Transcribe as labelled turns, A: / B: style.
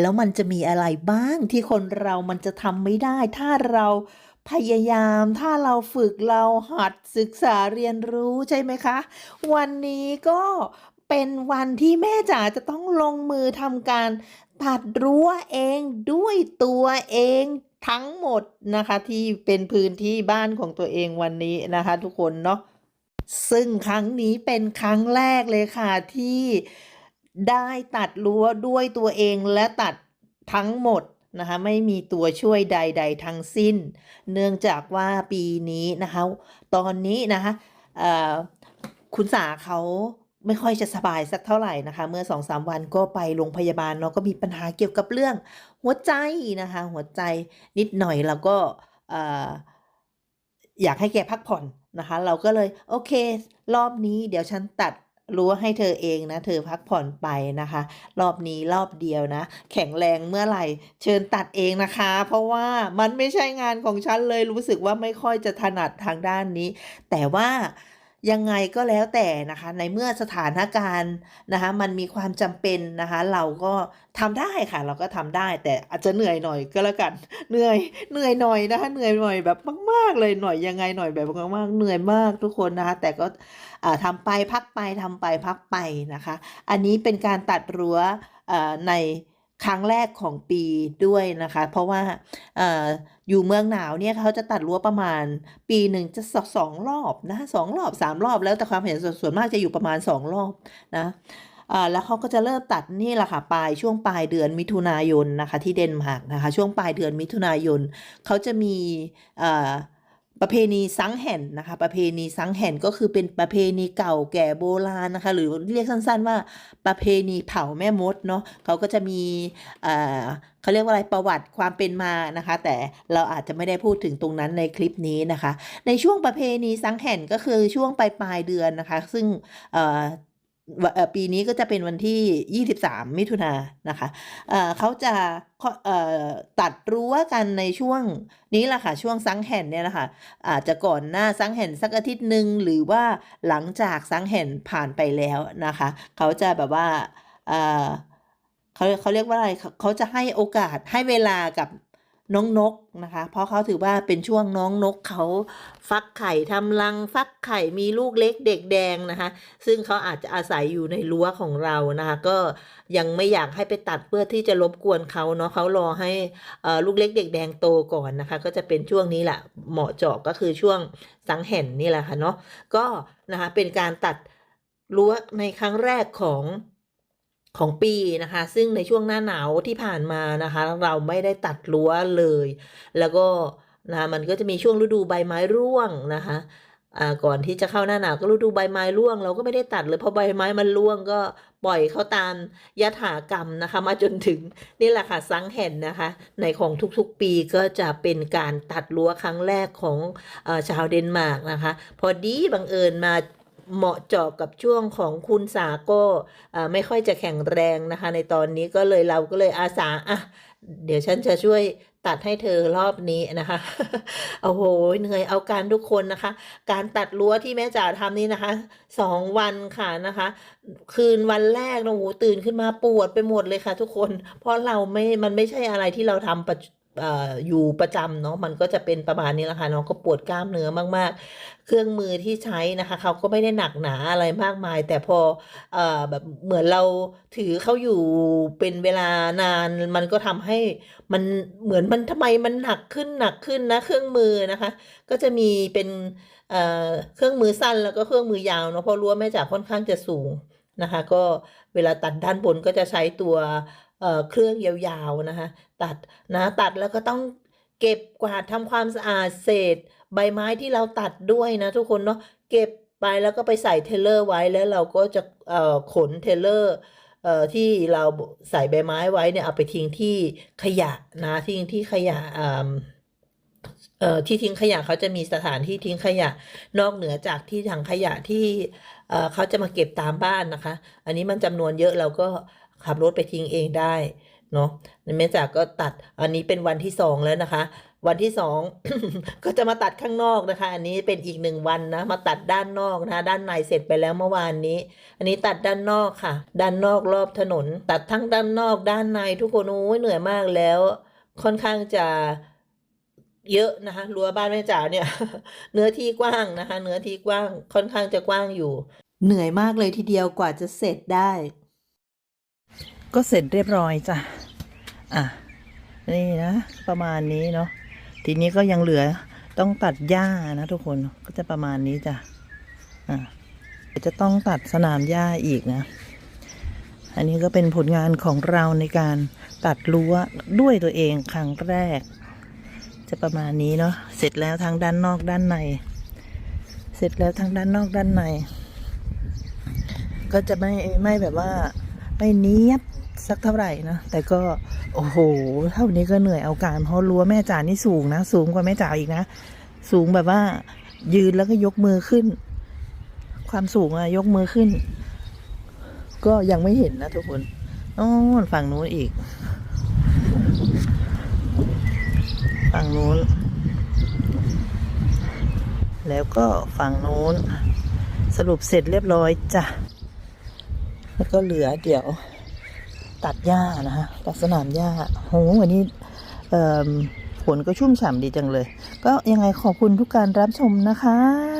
A: แล้วมันจะมีอะไรบ้างที่คนเรามันจะทำไม่ได้ ถ้าเราพยายาม ถ้าเราฝึกเราหัดศึกษาเรียนรู้ใช่ไหมคะ วันนี้ก็เป็นวันที่แม่จ๋าจะต้องลงมือทำการตัดรั้วเองด้วยตัวเองทั้งหมดนะคะที่เป็นพื้นที่บ้านของตัวเองวันนี้นะคะทุกคนเนาะซึ่งครั้งนี้เป็นครั้งแรกเลยค่ะที่ ได้ตัดรั้วด้วยตัวเองและตัดทั้งหมดนะคะไม่มีตัวช่วยใด ๆ ทั้งสิ้น เนื่องจากว่าปีนี้นะคะตอนนี้นะคะคุณสาเขาไม่ค่อยจะสบายสักเท่าไหร่นะคะ เมื่อสองสามวันก็ไปโรงพยาบาลเนาะก็มีปัญหาเกี่ยวกับเรื่องหัวใจนะคะ หัวใจนิดหน่อยแล้วก็อยากให้แกพักผ่อนนะคะ เราก็เลยโอเค รอบนี้เดี๋ยวฉันตัด รู้ว่าให้เธอเองนะ เธอพักผ่อนไปนะคะ รอบนี้รอบเดียวนะ แข็งแรงเมื่อไหร่ เชิญตัดเองนะคะ เพราะว่ามันไม่ใช่งานของฉันเลยรู้สึกว่าไม่ค่อยจะถนัดทางด้านนี้ แต่ว่า ยังไงก็แล้วแต่นะคะ ในเมื่อสถานการณ์นะคะ มันมีความจำเป็นนะคะ เราก็ทำได้ค่ะ เราก็ทำได้ แต่อาจจะเหนื่อยหน่อยก็แล้วกัน เหนื่อย เหนื่อยหน่อยนะคะ เหนื่อยหน่อยแบบมาก ๆ เลยหน่อยยังไงหน่อยแบบมากๆเหนื่อยมากทุกคนนะคะ แต่ก็อ่าทำไปพักไปทำไปพักไปนะคะ อันนี้เป็นการตัดรั้วใน ครั้งแรกของปีด้วยนะคะ เพราะว่าออยู่เมืองหนาวเนี่ยเขาจะตัดรั้วประมาณ ปีหนึ่งจะสสองรอบนะสองรอบสามรอบแล้วแต่ความเห็นส่วนมากจะอยู่ประมาณสองรอบนะแล้วเขาก็จะเริ่มตัดนี่แหละค่ะปลายช่วงปลายเดือนมิถุนายนนะคะที่เดนมาร์กนะคะช่วงปลายเดือนมิถุนายนเขาจะมีเประเพณีสังแห่นนะคะ ประเพณีสังแห่นก็คือเป็นประเพณีเก่าแก่โบราณนะคะ หรือเรียกสั้นๆว่าประเพณีเผาแม่มดเนาะเขาก็จะมีเขาเรียกว่าอะไรประวัติความเป็นมานะคะ แต่เราอาจจะไม่ได้พูดถึงตรงนั้นในคลิปนี้นะคะ ในช่วงประเพณีสังแห่นก็คือช่วงปลายปลายๆเดือนนะคะ ซึ่ง ปีนี้ก็จะเป็นวันที่ 23 มิถุนายนะคะเเขาจะตัดรั้วกันในช่วงนี้แหละค่ะช่วงสังแห่นเนี่ยนะคะอาจจะก่อนหน้าสังแห่นสักอาทิตย์หนึ่งหรือว่าหลังจากสังแห่นผ่านไปแล้วนะคะ เขาจะแบบว่าเขาเขาเรียกว่าอะไรเขาจะให้โอกาสให้เวลากับ น้องนกนะคะ เพราะเขาถือว่าเป็นช่วงน้องนกเขาฟักไข่ทำรังฟักไข่มีลูกเล็กเด็กแดงนะคะ ซึ่งเขาอาจจะอาศัยอยู่ในรั้วของเรานะคะ ก็ยังไม่อยากให้ไปตัดเพื่อที่จะรบกวนเขาเนาะเขารอให้เอ่อลูกเล็กเด็กแดงโตก่อนนะคะ ก็จะเป็นช่วงนี้แหละเหมาะเจาะก็คือช่วงสังแห่นนี่แหละค่ะเนาะก็นะคะเป็นการตัดรั้วในครั้งแรกของ ของปีนะคะ ซึ่งในช่วงหน้าหนาวที่ผ่านมานะคะ เราไม่ได้ตัดรั้วเลย แล้วก็นะะมันก็จะมีช่วงฤดูใบไม้ร่วงนะคะอ่าก่อนที่จะเข้าหน้าหนาวก็ฤดูใบไม้ร่วง เราก็ไม่ได้ตัดเลยเพราะใบไม้มันร่วงก็ปล่อยเขาตามยถากรรมนะคะ มาจนถึงนี่แหละค่ะสังแห่นนะคะ ในของทุกๆปีก็จะเป็นการตัดรั้วครั้งแรกของอชาวเดนมาร์กนะคะ พอดีบังเอิญมา เหมาะเจาะกับช่วงของคุณสาก็เอ่อไม่ค่อยจะแข็งแรงนะคะ ในตอนนี้ก็เลยเราก็เลยอาสาอะเดี๋ยวฉันจะช่วยตัดให้เธอรอบนี้นะคะ โอ้โห เหนื่อยเอาการทุกคนนะคะ การตัดรั้วที่แม่จ๋าทำนี่นะคะ สองวันค่ะนะคะ คืนวันแรกนะโอ้โหตื่นขึ้นมาปวดไปหมดเลยค่ะ ทุกคน เพราะเราไม่ มันไม่ใช่อะไรที่เราทำประ อยู่ประจำเนาะมันก็จะเป็นประมาณนี้แหละค่ะเนาะก็ปวดกล้ามเนื้อมาก ๆ เครื่องมือที่ใช้นะคะเขาก็ไม่ได้หนักหนาอะไรมากมาย แต่พอเอ่อแบบเหมือนเราถือเขาอยู่เป็นเวลานาน มันก็ทำให้มันเหมือนมันทำไมมันหนักขึ้นหนักขึ้นนะเครื่องมือนะคะ ก็จะมีเป็นเอ่อเครื่องมือสั้นแล้วก็เครื่องมือยาวเนาะเพราะรั้วแม่จ๋าค่อนข้างจะสูงนะคะ ก็เวลาตัดด้านบนก็จะใช้ตัว เครื่องยาวๆนะคะตัดนะตัดแล้วก็ต้องเก็บกวาดทำความสะอาดเศษ ใบไม้ที่เราตัดด้วยนะทุกคนเนาะเก็บไปแล้วก็ไปใส่เทเลอร์ไว้แล้วเราก็จะขนเทเลอร์ที่เราใส่ใบไม้ไว้เนี่ยเอาไปทิ้งที่ขยะนะทิ้งที่ขยะที่ทิ้งขยะเขาจะมีสถานที่ทิ้งขยะนอกเหนือจากที่ถังขยะที่เขาจะมาเก็บตามบ้านนะคะ อันนี้มันจำนวนเยอะเราก็ ขับรถไปทิ้งเองได้เนาะแม่จ๋าก็ตัดอันนี้เป็นวันที่สองแล้วนะคะ วันที่สองก็จะมาตัดข้างนอกนะคะ อันนี้เป็นอีกหนึ่งวันนะ มาตัดด้านนอกนะคะ ด้านในเสร็จไปแล้วเมื่อวานนี้ อันนี้ตัดด้านนอกค่ะ ด้านนอกรอบถนน ตัดทั้งด้านนอกด้านในทุกคนโอ้ยเหนื่อยมากแล้ว ค่อนข้างจะเยอะนะคะรั้วบ้านแม่จ๋าเนี่ย เนื้อที่กว้างนะคะ เนื้อที่กว้างค่อนข้างจะกว้างอยู่ เหนื่อยมากเลยทีเดียวกว่าจะเสร็จได้
B: ก็เสร็จเรียบร้อยจ้ะ อะ นี่นะ ประมาณนี้เนาะ ทีนี้ก็ยังเหลือต้องตัดหญ้านะทุกคน ก็จะประมาณนี้จ้ะ อะจะต้องตัดสนามหญ้าอีกนะ อันนี้ก็เป็นผลงานของเราในการตัดรั้วด้วยตัวเองครั้งแรก จะประมาณนี้เนาะ เสร็จแล้วทั้งด้านนอกด้านใน เสร็จแล้วทั้งด้านนอกด้านใน ก็จะไม่ไม่แบบว่าไม่เนี้ยบ สักเท่าไหร่นะ แต่ก็โอ้โห เท่านี้ก็เหนื่อยเอาการ เพราะรั้วแม่จ๋านี่สูงนะ สูงกว่าแม่จ๋าอีกนะ สูงแบบว่า ยืนแล้วก็ยกมือขึ้น ความสูงอะยกมือขึ้น ก็ยังไม่เห็นนะทุกคนโอ้ฝั่งนู้นอีก ฝั่งนู้น แล้วก็ฝั่งนู้น สรุปเสร็จเรียบร้อยจ้ะ แล้วก็เหลือเดี๋ยว ตัดหญ้านะฮะตัดสนามหญ้าโหวันนี้เอ่อฝนก็ชุ่มฉ่ำดีจังเลย ก็ยังไงขอบคุณทุกการรับชมนะคะ